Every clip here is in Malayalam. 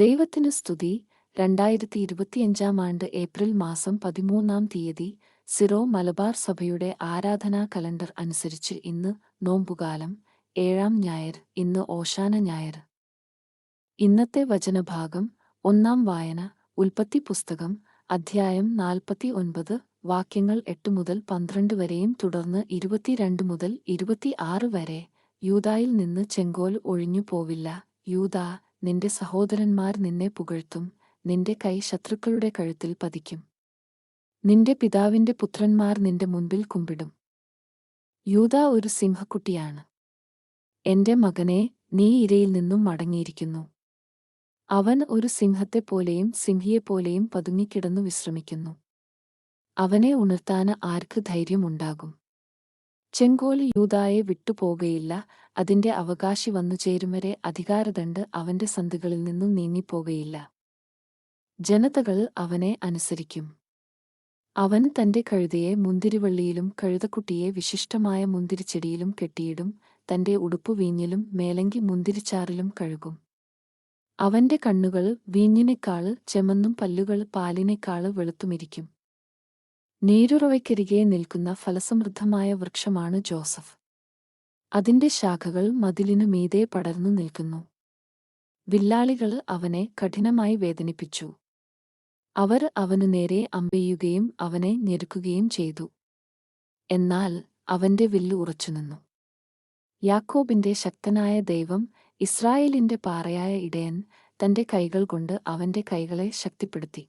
ദൈവത്തിന് സ്തുതി. രണ്ടായിരത്തി ഇരുപത്തിയഞ്ചാം ആണ്ട് ഏപ്രിൽ മാസം പതിമൂന്നാം തീയതി സിറോ മലബാർ സഭയുടെ ആരാധനാ കലണ്ടർ അനുസരിച്ച് ഇന്ന് നോമ്പുകാലം ഏഴാം ഞായർ ഇന്ന് ഓശാന ഞായർ. ഇന്നത്തെ വചനഭാഗം ഒന്നാം വായന ഉൽപ്പത്തി പുസ്തകം അധ്യായം നാൽപ്പത്തി ഒൻപത് വാക്യങ്ങൾ എട്ട് മുതൽ പന്ത്രണ്ട് വരെയും തുടർന്ന് ഇരുപത്തിരണ്ട് മുതൽ ഇരുപത്തിയാറ് വരെ. യൂതായിൽ നിന്ന് ചെങ്കോൽ ഒഴിഞ്ഞു പോവില്ല യൂതാ നിന്റെ സഹോദരന്മാർ നിന്നെ പുകഴ്ത്തും നിന്റെ കൈ ശത്രുക്കളുടെ കഴുത്തിൽ പതിക്കും. നിന്റെ പിതാവിന്റെ പുത്രന്മാർ നിന്റെ മുൻപിൽ കുമ്പിടും. യൂത ഒരു സിംഹക്കുട്ടിയാണ്. എന്റെ മകനെ നീ ഇരയിൽ നിന്നും മടങ്ങിയിരിക്കുന്നു. അവൻ ഒരു സിംഹത്തെപ്പോലെയും സിംഹിയെപ്പോലെയും പതുങ്ങിക്കിടന്നു വിശ്രമിക്കുന്നു. അവനെ ഉണർത്താൻ ആർക്ക് ധൈര്യമുണ്ടാകും? ചെങ്കോൽ യൂതായെ വിട്ടുപോകയില്ല. അതിന്റെ അവകാശി വന്നുചേരും വരെ അധികാരദണ്ഡ് അവന്റെ സന്ധികളിൽ നിന്നും നീങ്ങിപ്പോകയില്ല. ജനതകൾ അവനെ അനുസരിക്കും. അവൻ തന്റെ കഴുതയെ മുന്തിരിവള്ളിയിലും കഴുതക്കുട്ടിയെ വിശിഷ്ടമായ മുന്തിരിച്ചെടിയിലും കെട്ടിയിടും. തന്റെ ഉടുപ്പു വീഞ്ഞിലും മേലങ്കി മുന്തിരിച്ചാറിലും കഴുകും. അവന്റെ കണ്ണുകൾ വീഞ്ഞിനേക്കാൾ ചെമന്നും പല്ലുകൾ പാലിനേക്കാൾ വെളുത്തുമിരിക്കും. നീരുറവയ്ക്കരികെ നിൽക്കുന്ന ഫലസമൃദ്ധമായ വൃക്ഷമാണ് ജോസഫ്. അതിന്റെ ശാഖകൾ മതിലിനു മീതെ പടർന്നു നിൽക്കുന്നു. വില്ലാളികൾ അവനെ കഠിനമായി വേദനിപ്പിച്ചു. അവർ അവനു നേരെ അമ്പെയ്യുകയും അവനെ ഞെരുക്കുകയും ചെയ്തു. എന്നാൽ അവന്റെ വില്ല് ഉറച്ചുനിന്നു യാക്കോബിന്റെ ശക്തനായ ദൈവം ഇസ്രായേലിന്റെ പാറയായ ഇടയൻ തന്റെ കൈകൾ കൊണ്ട് അവന്റെ കൈകളെ ശക്തിപ്പെടുത്തി.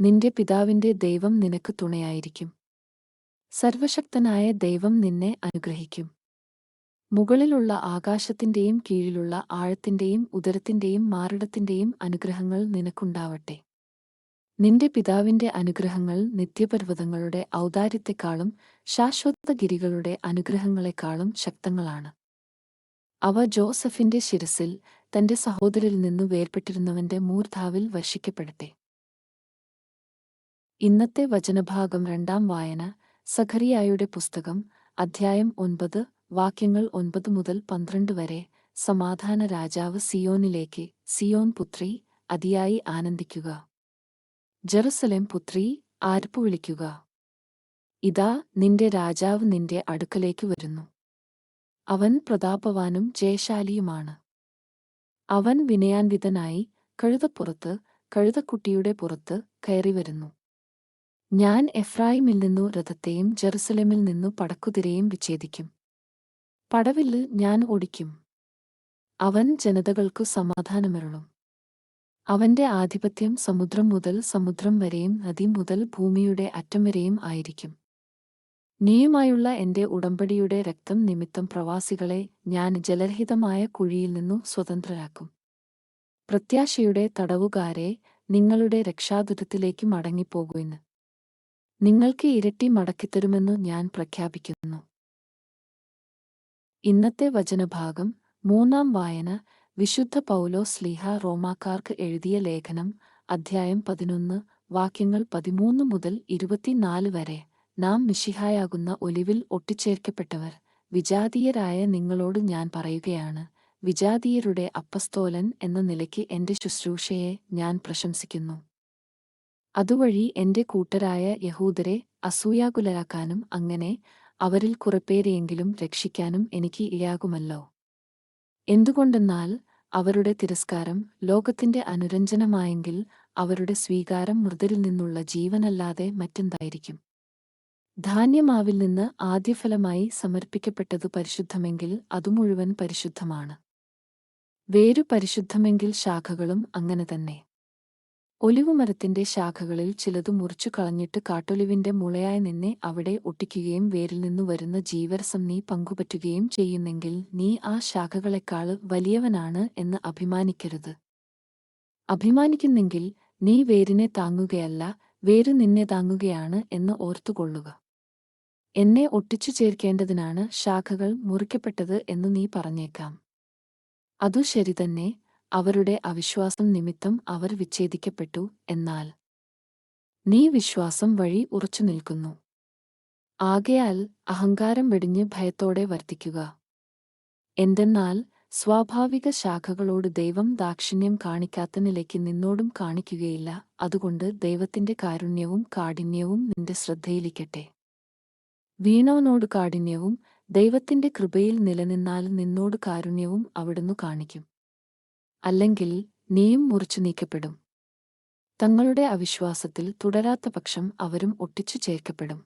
നിന്റെ പിതാവിന്റെ ദൈവം നിനക്ക് തുണയായിരിക്കും. സർവശക്തനായ ദൈവം നിന്നെ അനുഗ്രഹിക്കും. മുകളിലുള്ള ആകാശത്തിന്റെയും കീഴിലുള്ള ആഴത്തിന്റെയും ഉദരത്തിന്റെയും മാറിടത്തിന്റെയും അനുഗ്രഹങ്ങൾ നിനക്കുണ്ടാവട്ടെ. നിന്റെ പിതാവിന്റെ അനുഗ്രഹങ്ങൾ നിത്യപർവതങ്ങളുടെ ഔദാര്യത്തെക്കാളും ശാശ്വതഗിരികളുടെ അനുഗ്രഹങ്ങളെക്കാളും ശക്തങ്ങളാണ്. അവ ജോസഫിന്റെ ശിരസിൽ തന്റെ സഹോദരിൽ നിന്നു വേർപെട്ടിരുന്നവന്റെ മൂർധാവിൽ വർഷിക്കപ്പെടട്ടെ. ഇന്നത്തെ വചനഭാഗം രണ്ടാം വായന സഖറിയായുടെ പുസ്തകം അധ്യായം ഒൻപത് വാക്യങ്ങൾ ഒൻപത് മുതൽ പന്ത്രണ്ട് വരെ സമാധാന രാജാവ് സിയോനിലേക്ക് സിയോൻ പുത്രി അതിയായി ആനന്ദിക്കുക. ജെറുസലേം പുത്രി ആർപ്പു വിളിക്കുക. ഇതാ നിന്റെ രാജാവ് നിന്റെ അടുക്കലേക്ക് വരുന്നു. അവൻ പ്രതാപവാനും ജയശാലിയുമാണ്. അവൻ വിനയാൻവിതനായി കഴുതപ്പുറത്ത് കഴുതക്കുട്ടിയുടെ പുറത്ത് കയറിവരുന്നു. ഞാൻ എഫ്രായിമിൽ നിന്നു രഥത്തെയും ജെറുസലേമിൽ നിന്നു പടക്കുതിരയും വിച്ഛേദിക്കും. പടവില്ല് ഞാൻ ഓടിക്കും. അവൻ ജനതകൾക്കു സമാധാനമിറളും അവന്റെ ആധിപത്യം സമുദ്രം മുതൽ സമുദ്രം വരെയും നദി മുതൽ ഭൂമിയുടെ അറ്റം വരെയും ആയിരിക്കും. നീയുമായുള്ള എന്റെ ഉടമ്പടിയുടെ രക്തം നിമിത്തം പ്രവാസികളെ ഞാൻ ജലരഹിതമായ കുഴിയിൽ നിന്നു സ്വതന്ത്രരാക്കും. പ്രത്യാശയുടെ തടവുകാരെ നിങ്ങളുടെ രക്ഷാദുരത്തിലേക്ക് മടങ്ങിപ്പോകുമെന്ന് നിങ്ങൾക്ക് ഇരട്ടി മടക്കിത്തരുമെന്നു ഞാൻ പ്രഖ്യാപിക്കുന്നു. ഇന്നത്തെ വചനഭാഗം മൂന്നാം വായന വിശുദ്ധ പൗലോ സ്ലീഹ റോമാക്കാർക്ക് എഴുതിയ ലേഖനം അധ്യായം പതിനൊന്ന് വാക്യങ്ങൾ പതിമൂന്ന് മുതൽ ഇരുപത്തിനാല് വരെ. നാം മിഷിഹായാകുന്ന ഒലിവിൽ ഒട്ടിച്ചേർക്കപ്പെട്ടവർ വിജാതീയരായ നിങ്ങളോട് ഞാൻ പറയുകയാണ്. വിജാതീയരുടെ അപ്പസ്തോലൻ എന്ന നിലയ്ക്ക് എന്റെ ശുശ്രൂഷയെ ഞാൻ പ്രശംസിക്കുന്നു. അതുവഴി എന്റെ കൂട്ടരായ യഹൂദരെ അസൂയാകുലരാക്കാനും അങ്ങനെ അവരിൽ കുറപ്പേരെയെങ്കിലും രക്ഷിക്കാനും എനിക്ക് ഇയാകുമല്ലോ എന്തുകൊണ്ടെന്നാൽ അവരുടെ തിരസ്കാരം ലോകത്തിന്റെ അനുരഞ്ജനമായെങ്കിൽ അവരുടെ സ്വീകാരം മൃതരിൽ നിന്നുള്ള ജീവനല്ലാതെ മറ്റെന്തായിരിക്കും? ധാന്യമാവിൽ നിന്ന് ആദ്യഫലമായി സമർപ്പിക്കപ്പെട്ടതു പരിശുദ്ധമെങ്കിൽ അതു മുഴുവൻ പരിശുദ്ധമാണ്. വേരു പരിശുദ്ധമെങ്കിൽ ശാഖകളും അങ്ങനെ തന്നെ. ഒലിവുമരത്തിന്റെ ശാഖകളിൽ ചിലതു മുറിച്ചു കളഞ്ഞിട്ട് കാട്ടൊലിവിന്റെ മുളയായി നിന്നെ അവിടെ ഒട്ടിക്കുകയും വേരിൽ നിന്നു വരുന്ന ജീവരസം നീ പങ്കുപറ്റുകയും ചെയ്യുന്നെങ്കിൽ നീ ആ ശാഖകളെക്കാൾ വലിയവനാണ് എന്ന് അഭിമാനിക്കരുത്. അഭിമാനിക്കുന്നെങ്കിൽ നീ വേരിനെ താങ്ങുകയല്ല വേര് നിന്നെ താങ്ങുകയാണ് എന്ന് ഓർത്തുകൊള്ളുക. എന്നെ ഒട്ടിച്ചു ചേർക്കേണ്ടതിനാണ് ശാഖകൾ മുറിക്കപ്പെട്ടത് എന്ന് നീ പറഞ്ഞേക്കാം. അതു ശരിതന്നെ അവരുടെ അവിശ്വാസം നിമിത്തം അവർ വിച്ഛേദിക്കപ്പെട്ടു എന്നാൽ നീ വിശ്വാസം വഴി ഉറച്ചു നിൽക്കുന്നു. ആകയാൽ അഹങ്കാരം വെടിഞ്ഞ് ഭയത്തോടെ വർത്തിക്കുക. എന്തെന്നാൽ സ്വാഭാവിക ശാഖകളോട് ദൈവം ദാക്ഷിണ്യം കാണിക്കാത്ത നിലയ്ക്ക് നിന്നോടും കാണിക്കുകയില്ല. അതുകൊണ്ട് ദൈവത്തിന്റെ കാരുണ്യവും കാഠിന്യവും നിന്റെ ശ്രദ്ധയിലിക്കട്ടെ വീണവനോട് കാഠിന്യവും ദൈവത്തിന്റെ കൃപയിൽ നിലനിന്നാൽ നിന്നോട് കാരുണ്യവും അവിടുന്ന് കാണിക്കും. അല്ലെങ്കിൽ നീയും മുറിച്ചു നീക്കപ്പെടും. തങ്ങളുടെ അവിശ്വാസത്തിൽ തുടരാത്ത പക്ഷം അവരും ഒട്ടിച്ചു ചേർക്കപ്പെടും.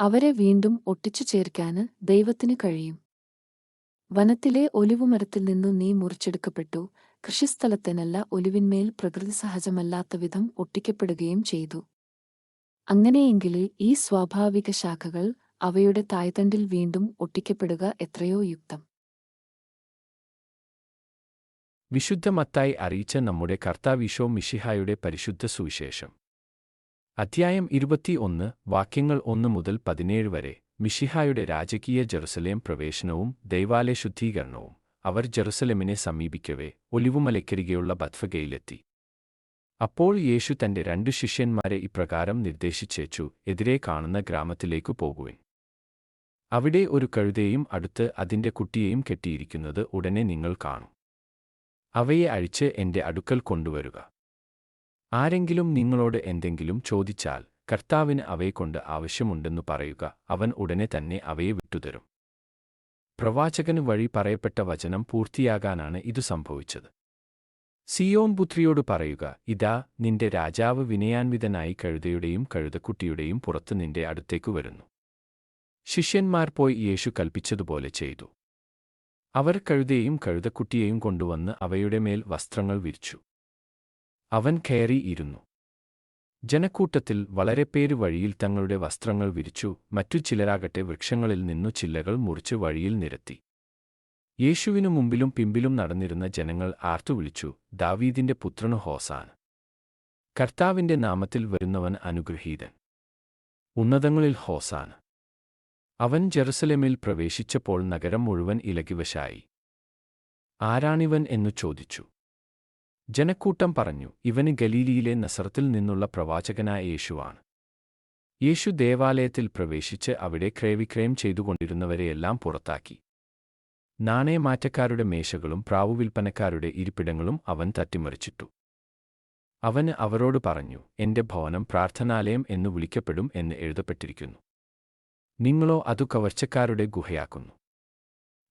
അവരെ വീണ്ടും ഒട്ടിച്ചു ചേർക്കാന് ദൈവത്തിന് കഴിയും. വനത്തിലെ ഒലിവുമരത്തിൽ നിന്നു നീ മുറിച്ചെടുക്കപ്പെട്ടു. കൃഷിസ്ഥലത്തിനല്ല ഒലിവിന്മേൽ പ്രകൃതി സഹജമല്ലാത്ത വിധം ഒട്ടിക്കപ്പെടുകയും ചെയ്തു. അങ്ങനെയെങ്കിൽ ഈ സ്വാഭാവിക ശാഖകൾ അവയുടെ തായ്തണ്ടിൽ വീണ്ടും ഒട്ടിക്കപ്പെടുക എത്രയോ യുക്തം. വിശുദ്ധ മത്തായി അറിയിച്ച നമ്മുടെ കർത്താവിശോ മിഷിഹായുടെ പരിശുദ്ധ സുവിശേഷം. അധ്യായം ഇരുപത്തിയൊന്ന് വാക്യങ്ങൾ ഒന്ന് മുതൽ പതിനേഴ് വരെ മിഷിഹായുടെ രാജകീയ ജെറുസലേം പ്രവേശനവും ദൈവാലയ ശുദ്ധീകരണവും. അവർ ജെറുസലേമിനെ സമീപിക്കവേ ഒലിവുമലക്കരികെയുള്ള ബത്ഫഗയിലെത്തി. അപ്പോൾ യേശു തന്റെ രണ്ടു ശിഷ്യന്മാരെ ഇപ്രകാരം നിർദ്ദേശിച്ചേച്ചു എതിരെ കാണുന്ന ഗ്രാമത്തിലേക്കു പോകുവിൻ. അവിടെ ഒരു കഴുതയും അടുത്ത് അതിന്റെ കുട്ടിയെയും കെട്ടിയിരിക്കുന്നത് ഉടനെ നിങ്ങൾ കാണും. അവയെ അഴിച്ച് എന്റെ അടുക്കൽ കൊണ്ടുവരുക. ആരെങ്കിലും നിങ്ങളോട് എന്തെങ്കിലും ചോദിച്ചാൽ കർത്താവിന് അവയെക്കൊണ്ട് ആവശ്യമുണ്ടെന്നു പറയുക അവൻ ഉടനെ തന്നെ അവയെ വിട്ടുതരും. പ്രവാചകന് വഴി പറയപ്പെട്ട വചനം പൂർത്തിയാകാനാണ് ഇതു സംഭവിച്ചത്. സിയോൻ പുത്രിയോട് പറയുക ഇതാ നിന്റെ രാജാവ് വിനയാൻവിതനായി കഴുതയുടെയും കഴുതക്കുട്ടിയുടെയും പുറത്ത് നിന്റെ അടുത്തേക്കു വരുന്നു. ശിഷ്യന്മാർ പോയി യേശു കൽപ്പിച്ചതുപോലെ ചെയ്തു. അവർ കഴുതയെയും കഴുതക്കുട്ടിയെയും കൊണ്ടുവന്ന് അവയുടെ മേൽ വസ്ത്രങ്ങൾ വിരിച്ചു. അവൻ കയറി ഇരുന്നു. ജനക്കൂട്ടത്തിൽ വളരെ പേര് വഴിയിൽ തങ്ങളുടെ വസ്ത്രങ്ങൾ വിരിച്ചു മറ്റു ചിലരാകട്ടെ വൃക്ഷങ്ങളിൽ നിന്നു ചില്ലകൾ മുറിച്ച് വഴിയിൽ നിരത്തി. യേശുവിനു മുമ്പിലും പിമ്പിലും നടന്നിരുന്ന ജനങ്ങൾ ആർത്തുവിളിച്ചു ദാവീദിന്റെ പുത്രനു ഹോസാൻ. കർത്താവിന്റെ നാമത്തിൽ വരുന്നവൻ അനുഗ്രഹീതൻ. ഉന്നതങ്ങളിൽ ഹോസാൻ. അവൻ ജെറുസലേമിൽ പ്രവേശിച്ചപ്പോൾ നഗരം മുഴുവൻ ഇലകിവശായി. ആരാണിവൻ എന്നു ചോദിച്ചു. ജനക്കൂട്ടം പറഞ്ഞു ഇവന് ഗലീലിയിലെ നസറത്തിൽ നിന്നുള്ള പ്രവാചകനായ യേശുവാണ്. യേശു ദേവാലയത്തിൽ പ്രവേശിച്ച് അവിടെ ക്രയവിക്രയം ചെയ്തുകൊണ്ടിരുന്നവരെയെല്ലാം പുറത്താക്കി. നാണയമാറ്റക്കാരുടെ മേശകളും പ്രാവുവിൽപ്പനക്കാരുടെ ഇരിപ്പിടങ്ങളും അവൻ തട്ടിമറിച്ചിട്ടു. അവന് അവരോട് പറഞ്ഞു എന്റെ ഭവനം പ്രാർത്ഥനാലയം എന്നു വിളിക്കപ്പെടും എന്ന് എഴുതപ്പെട്ടിരിക്കുന്നു. നിങ്ങളോ അതു കവർച്ചക്കാരുടെ ഗുഹയാക്കുന്നു.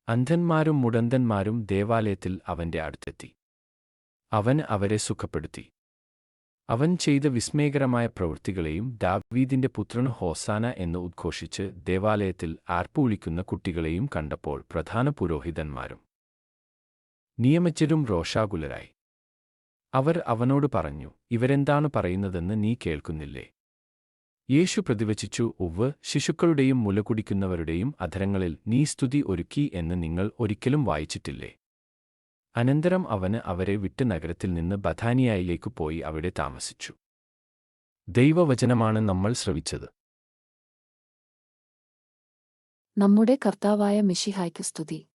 അന്ധന്മാരും മുടന്തന്മാരും ദേവാലയത്തിൽ അവന്റെ അടുത്തെത്തി. അവൻ അവരെ സുഖപ്പെടുത്തി. അവൻ ചെയ്ത വിസ്മയകരമായ പ്രവൃത്തികളെയും ദാവീദിന്റെ പുത്രൻ ഹോസാന എന്ന് ഉദ്ഘോഷിച്ച് ദേവാലയത്തിൽ ആർപ്പുവിളിക്കുന്ന കുട്ടികളെയും കണ്ടപ്പോൾ പ്രധാന പുരോഹിതന്മാരും നിയമജ്ഞരും രോഷാകുലരായി. അവർ അവനോട് പറഞ്ഞു ഇവരെന്താണ് പറയുന്നതെന്ന് നീ കേൾക്കുന്നില്ലേ? യേശു പ്രതിവചിച്ചു ഉവ്വ് ശിശുക്കളുടെയും മുലകുടിക്കുന്നവരുടെയും അധരങ്ങളിൽ നീ സ്തുതി ഒരുക്കി എന്ന് നിങ്ങൾ ഒരിക്കലും വായിച്ചിട്ടില്ലേ? അനന്തരം അവന് അവരെ വിട്ട് നഗരത്തിൽ നിന്ന് ബഥാനിയായിലേക്കു പോയി അവിടെ താമസിച്ചു. ദൈവവചനമാണ് നമ്മൾ ശ്രവിച്ചത്. നമ്മുടെ കർത്താവായ മിഷിഹായ്ക്ക് സ്തുതി.